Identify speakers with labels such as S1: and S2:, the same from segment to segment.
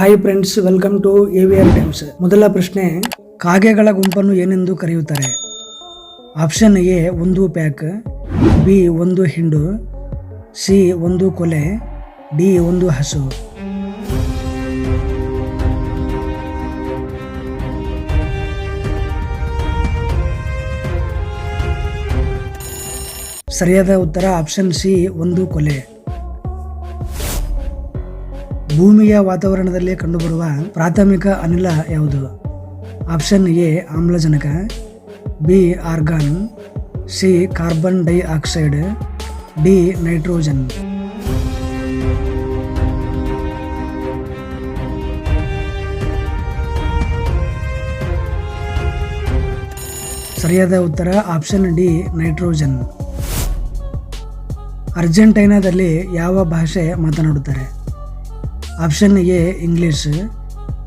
S1: Hi friends welcome to AVR Times ಮೊದಲ ಪ್ರಶ್ನೆ, ಕಾಗೆಗಳ ಗುಂಪನ್ನು ಏನೆಂದು ಕರೆಯುತ್ತಾರೆ? ಆಪ್ಷನ್ ಎ ಒಂದು ಪ್ಯಾಕ್ ಬಿ ಒಂದು ಹಿಂಡು ಸಿ ಒಂದು ಕೊಲೆ ಡಿ ಒಂದು ಹಸು. ಸರಿಯಾದ ಉತ್ತರ ಆಪ್ಷನ್ ಸಿ ಒಂದು ಕೊಲೆ. ಭೂಮಿಯ ವಾತಾವರಣದಲ್ಲಿ ಕಂಡುಬರುವ ಪ್ರಾಥಮಿಕ ಅನಿಲ ಯಾವುದು? ಆಪ್ಷನ್ ಎ, ಆಮ್ಲಜನಕ. B, argon. C, carbon dioxide D, nitrogen. ಸರಿಯಾದ ಉತ್ತರ ಆಪ್ಷನ್ ಡಿ, ನೈಟ್ರೋಜನ್. ಅರ್ಜೆಂಟೈನಾದಲ್ಲಿ ಯಾವ ಭಾಷೆ ಮಾತನಾಡುತ್ತಾರೆ? Option A English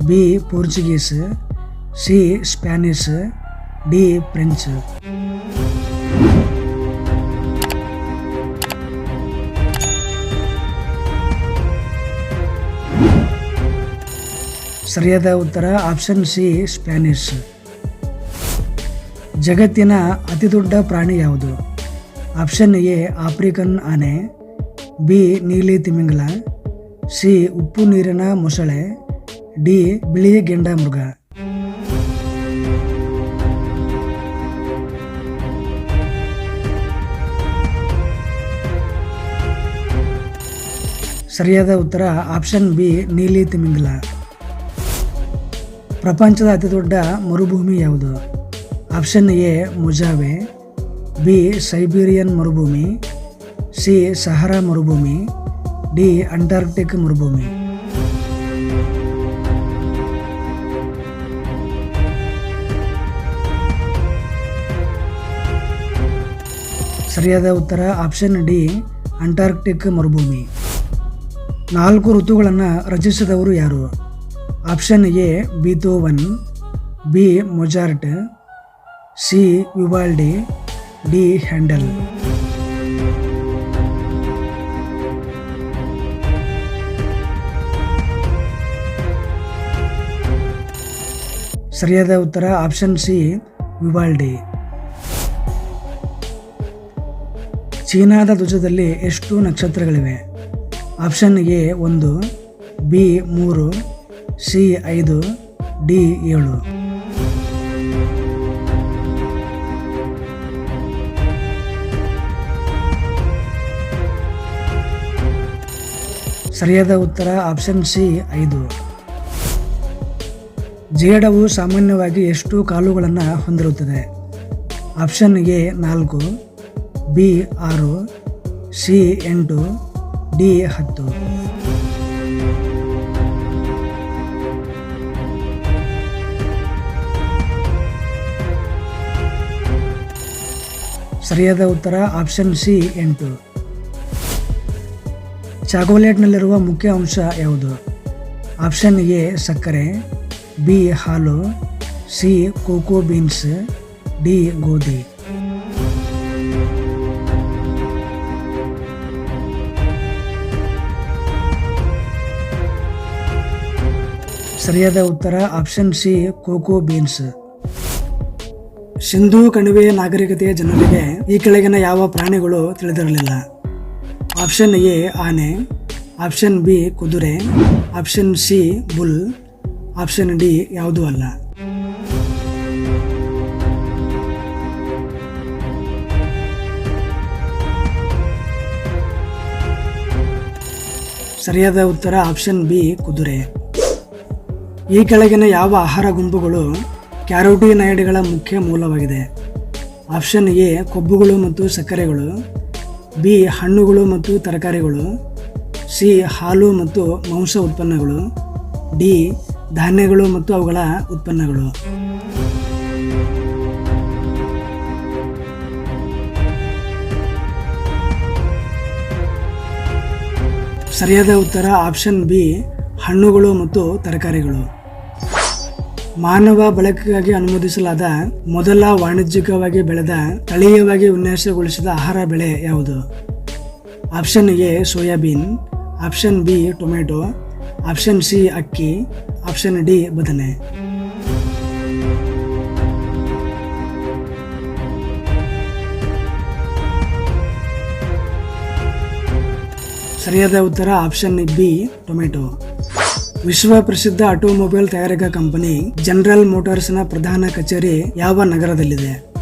S1: B Portuguese C Spanish D French ಸರಿಯಾದ ಉತ್ತರ ಆಪ್ಷನ್ ಸಿ ಸ್ಪ್ಯಾನಿಷ್ ಜಗತ್ತಿನ ಅತಿದೊಡ್ಡ ಪ್ರಾಣಿ ಯಾವುದು? ಆಪ್ಷನ್ ಎ ಆಫ್ರಿಕನ್ ಆನೆ ಬಿ ನೀಲಿ ತಿಮಿಂಗಲ ಸಿ ಉಪ್ಪು ನೀರಿನ ಮೊಸಳೆ ಡಿ ಬಿಳಿ ಗೆಂಡ ಮೃಗ. ಸರಿಯಾದ ಉತ್ತರ ಆಪ್ಷನ್ ಬಿ, ನೀಲಿ ತಿಮಿಂಗಲ. ಪ್ರಪಂಚದ ಅತಿ ದೊಡ್ಡ ಮರುಭೂಮಿ ಯಾವುದು? Option A, Mojave. B, Siberian ಮರುಭೂಮಿ. ಸಿ, ಸಹರಾ ಮರುಭೂಮಿ. ಡಿ ಅಂಟಾರ್ಕ್ಟಿಕ್ ಮರುಭೂಮಿ. ಸರಿಯಾದ ಉತ್ತರ ಆಪ್ಷನ್ ಡಿ, ಅಂಟಾರ್ಕ್ಟಿಕ್ ಮರುಭೂಮಿ. ನಾಲ್ಕು ಋತುಗಳನ್ನು ರಚಿಸಿದವರು ಯಾರು? Option A, Beethoven, B, Mozart, C, Vivaldi, D, Handel. ಸರಿಯಾದ ಉತ್ತರ ಆಪ್ಷನ್ ಸಿ ವಿವಾಲ್ಡಿ ಚೀನಾದ ಧ್ವಜದಲ್ಲಿ ಎಷ್ಟು ನಕ್ಷತ್ರಗಳಿವೆ? ಆಪ್ಷನ್ ಎ ಒಂದು ಬಿ ಮೂರು ಸಿ ಐದು ಡಿ ಏಳು. ಸರಿಯಾದ ಉತ್ತರ ಆಪ್ಷನ್ ಸಿ ಐದು. ಜೇಡವು ಸಾಮಾನ್ಯವಾಗಿ ಎಷ್ಟು ಕಾಲುಗಳನ್ನು ಹೊಂದಿರುತ್ತದೆ. ಆಪ್ಷನ್ ಎ ನಾಲ್ಕು, ಬಿ ಆರು, ಸಿ ಎಂಟು, ಡಿ ಹತ್ತು. ಸರಿಯಾದ ಉತ್ತರ ಆಪ್ಷನ್ ಸಿ ಎಂಟು. ಚಾಕೋಲೇಟ್ನಲ್ಲಿರುವ ಮುಖ್ಯ ಅಂಶ ಯಾವುದು? ಆಪ್ಷನ್ ಎ ಸಕ್ಕರೆ ಬಿ ಹಾಲು, ಸಿ ಕೋಕೋ ಬೀನ್ಸ್, ಡಿ ಗೋಧಿ. ಸರಿಯಾದ ಉತ್ತರ option C, cocoa beans. Sindhu ಕಣಿವೆಯ ನಾಗರಿಕತೆಯ ಜನರಿಗೆ ಈ ಕೆಳಗಿನ ಯಾವ ಪ್ರಾಣಿಗಳು ತಿಳಿದಿರಲಿಲ್ಲ? ಆಪ್ಷನ್ ಎ, ಆನೆ. ಆಪ್ಷನ್ ಬಿ, ಕುದುರೆ. Option C, bull. Option D ಯಾವುದೂ ಅಲ್ಲ. ಸರಿಯಾದ ಉತ್ತರ ಆಪ್ಷನ್ ಬಿ ಕುದುರೆ. ಈ ಕೆಳಗಿನ ಯಾವ ಆಹಾರ ಗುಂಪುಗಳು ಕ್ಯಾರೋಟಿನಾಯ್ಡ್ಗಳ ಮುಖ್ಯ ಮೂಲವಾಗಿದೆ? ಆಪ್ಷನ್ ಎ ಕೊಬ್ಬುಗಳು ಮತ್ತು ಸಕ್ಕರೆಗಳು. ಬಿ ಹಣ್ಣುಗಳು ಮತ್ತು ತರಕಾರಿಗಳು. ಸಿ ಹಾಲು ಮತ್ತು ಮಾಂಸ ಉತ್ಪನ್ನಗಳು. ಡಿ ಧಾನ್ಯಗಳು ಮತ್ತು ಅವುಗಳ ಉತ್ಪನ್ನಗಳು. ಸರಿಯಾದ ಉತ್ತರ ಆಪ್ಷನ್ ಬಿ, ಹಣ್ಣುಗಳು ಮತ್ತು ತರಕಾರಿಗಳು. ಮಾನವ ಬಳಕೆಗಾಗಿ ಅನುಮೋದಿಸಲಾದ ಮೊದಲ ವಾಣಿಜ್ಯಿಕವಾಗಿ ಬೆಳೆದ ತಳೀಯವಾಗಿ ವಿನ್ಯಾಸಗೊಳಿಸಿದ ಆಹಾರ ಬೆಳೆ ಯಾವುದು? Option A, soybean. Option B tomato option C, ಅಕ್ಕಿ. ಆಪ್ಷನ್ ಡಿ, ಬದನೆ. ಸರಿಯಾದ ಉತ್ತರ ಆಪ್ಷನ್ ಬಿ, ಟೊಮೆಟೊ. ವಿಶ್ವ ಪ್ರಸಿದ್ಧ ಆಟೋಮೊಬೈಲ್ ತಯಾರಿಕಾ ಕಂಪನಿ ಜನರಲ್ ಮೋಟಾರ್ಸ್ನ ಪ್ರಧಾನ ಕಚೇರಿ ಯಾವ ನಗರದಲ್ಲಿದೆ?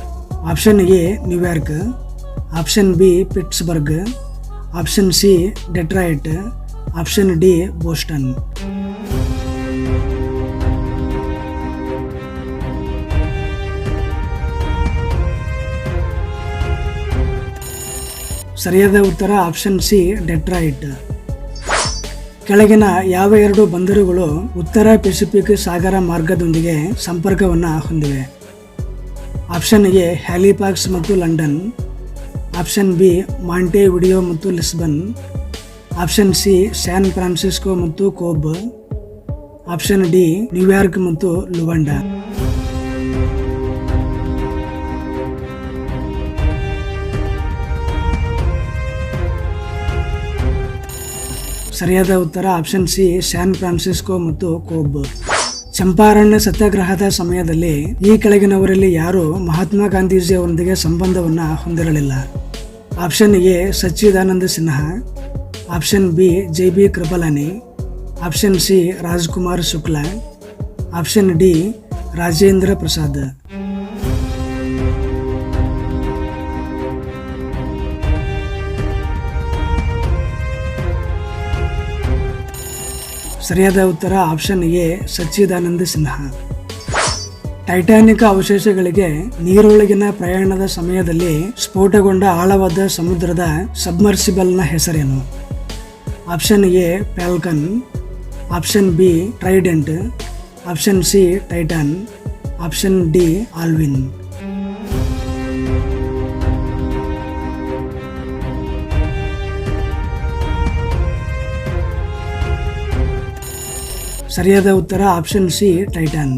S1: Option A, New York. Option B, Pittsburgh. Option C, Detroit. Option D, Boston. ಸರಿಯಾದ ಉತ್ತರ ಆಪ್ಷನ್ ಸಿ, ಡೆಟ್ರಾಯಿಟ್. ಕೆಳಗಿನ ಯಾವ ಎರಡು ಬಂದರುಗಳು ಉತ್ತರ ಪೆಸಿಫಿಕ್ ಸಾಗರ ಮಾರ್ಗದೊಂದಿಗೆ ಸಂಪರ್ಕವನ್ನು ಹೊಂದಿವೆ. ಆಪ್ಷನ್ ಎ, ಹ್ಯಾಲಿಫಾಕ್ಸ್ ಮತ್ತು London. Option B Montevideo ಮತ್ತು Lisbon. Option C, San Francisco ಮತ್ತು ಕೋಬ್. ಆಪ್ಷನ್ ಡಿ, ನ್ಯೂಯಾರ್ಕ್ ಮತ್ತು ಲುವಂಡಾ ಸರಿಯಾದ ಉತ್ತರ ಆಪ್ಷನ್ ಸಿ, ಸ್ಯಾನ್ ಫ್ರಾನ್ಸಿಸ್ಕೋ ಮತ್ತು ಕೋಬ್. ಚಂಪಾರಣ್ಯ ಸತ್ಯಾಗ್ರಹದ ಸಮಯದಲ್ಲಿ ಈ ಕೆಳಗಿನವರಲ್ಲಿ ಯಾರು ಮಹಾತ್ಮ ಗಾಂಧೀಜಿ ಅವರೊಂದಿಗೆ ಸಂಬಂಧವನ್ನು ಹೊಂದಿರಲಿಲ್ಲ. Option A, Sachchidananda Sinha. Option B, J B Kripalani. Option C, Rajkumar Shukla. Option D, Rajendra Prasad. ಸರಿಯಾದ ಉತ್ತರ option A, Sachchidananda Sinha. Titanic ಅವಶೇಷಗಳಿಗೆ ನೀರೊಳಗಿನ ಪ್ರಯಾಣದ ಸಮಯದಲ್ಲಿ ಸ್ಫೋಟಗೊಂಡ ಆಳವಾದ ಸಮುದ್ರದ ಸಬ್ಮರ್ಸಿಬಲ್ನ ಹೆಸರೇನು? Option A falcon option B Trident option C Titan option D Alvin ಸರಿಯಾದ ಉತ್ತರ ಆಪ್ಷನ್ ಸಿ ಟೈಟನ್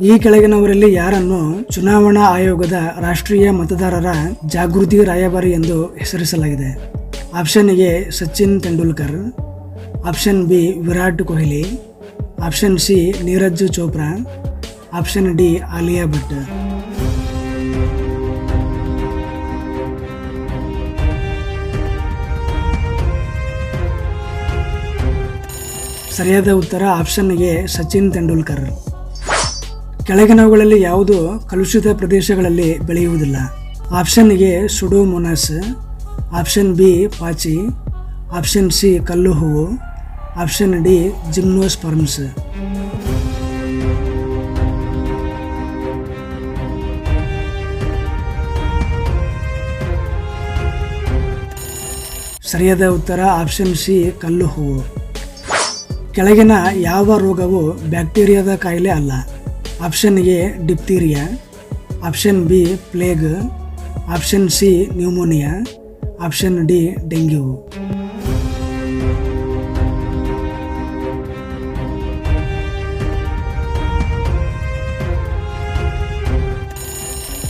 S1: ಈ ಕೆಳಗಿನವರಲ್ಲಿ ಯಾರನ್ನು ಚುನಾವಣಾ ಆಯೋಗದ ರಾಷ್ಟ್ರೀಯ ಮತದಾರರ ಜಾಗೃತಿ ರಾಯಭಾರಿ ಎಂದು ಹೆಸರಿಸಲಾಗಿದೆ? Option A Sachin Tendulkar option B Virat Kohli option C Neeraj Chopra option D Alia Bhatt ಸರಿಯಾದ ಉತ್ತರ ಆಪ್ಷನ್ ಎ ಸಚಿನ್ ತೆಂಡೂಲ್ಕರ್ ಕೆಳಗಿನವುಗಳಲ್ಲಿ ಯಾವುದು ಕಲುಷಿತ ಪ್ರದೇಶಗಳಲ್ಲಿ ಬೆಳೆಯುವುದಿಲ್ಲ? Option A Pseudomonas option B ಪಾಚಿ, ಆಪ್ಷನ್ ಸಿ ಕಲ್ಲು ಹೂವು, ಆಪ್ಷನ್ ಡಿ ಜಿಮ್ನೋಸ್ಪರ್ಮ್ಸ್ ಸರಿಯಾದ ಉತ್ತರ ಆಪ್ಷನ್ ಸಿ ಕಲ್ಲು ಹೂವು. ಕೆಳಗಿನ ಯಾವ ರೋಗವು ಬ್ಯಾಕ್ಟೀರಿಯಾದ ಕಾಯಿಲೆ ಅಲ್ಲ. Option A diphtheria, option B plague, option C pneumonia. Option D dengue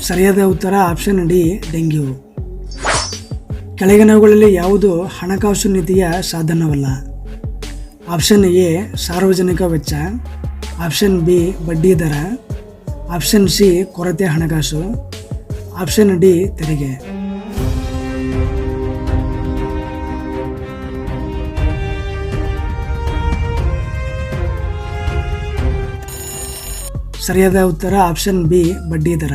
S1: ಸರಿಯಾದ ಉತ್ತರ ಆಪ್ಷನ್ ಡಿ ಡೆಂಗ್ಯೂ ಕೆಳಗಿನವುಗಳಲ್ಲಿ ಯಾವುದು ಹಣಕಾಸು ನೀತಿಯ ಸಾಧನವಲ್ಲ? ಆಪ್ಷನ್ ಎ ಸಾರ್ವಜನಿಕ ವೆಚ್ಚ. ಆಪ್ಷನ್ ಬಿ ಬಡ್ಡಿ ದರ. ಆಪ್ಷನ್ ಸಿ ಕೊರತೆ ಹಣಕಾಸು. ಆಪ್ಷನ್ ಡಿ ತೆರಿಗೆ. ಸರಿಯಾದ ಉತ್ತರ ಆಪ್ಷನ್ ಬಿ ಬಡ್ಡಿ ದರ.